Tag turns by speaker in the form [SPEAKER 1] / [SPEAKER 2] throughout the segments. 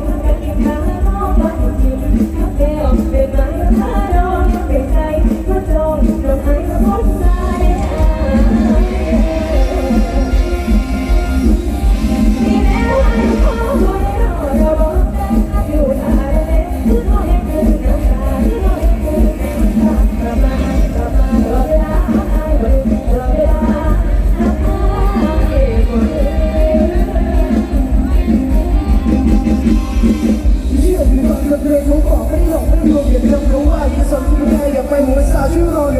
[SPEAKER 1] Thank you. บเพลงเขอกไม่หลงไม่ลวงอย่าเพิ่งรู้ว่าอย่าสนใจอย่าไปหัวสาช่วยรอหนึ่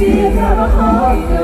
[SPEAKER 1] ที่
[SPEAKER 2] เระพรเกิ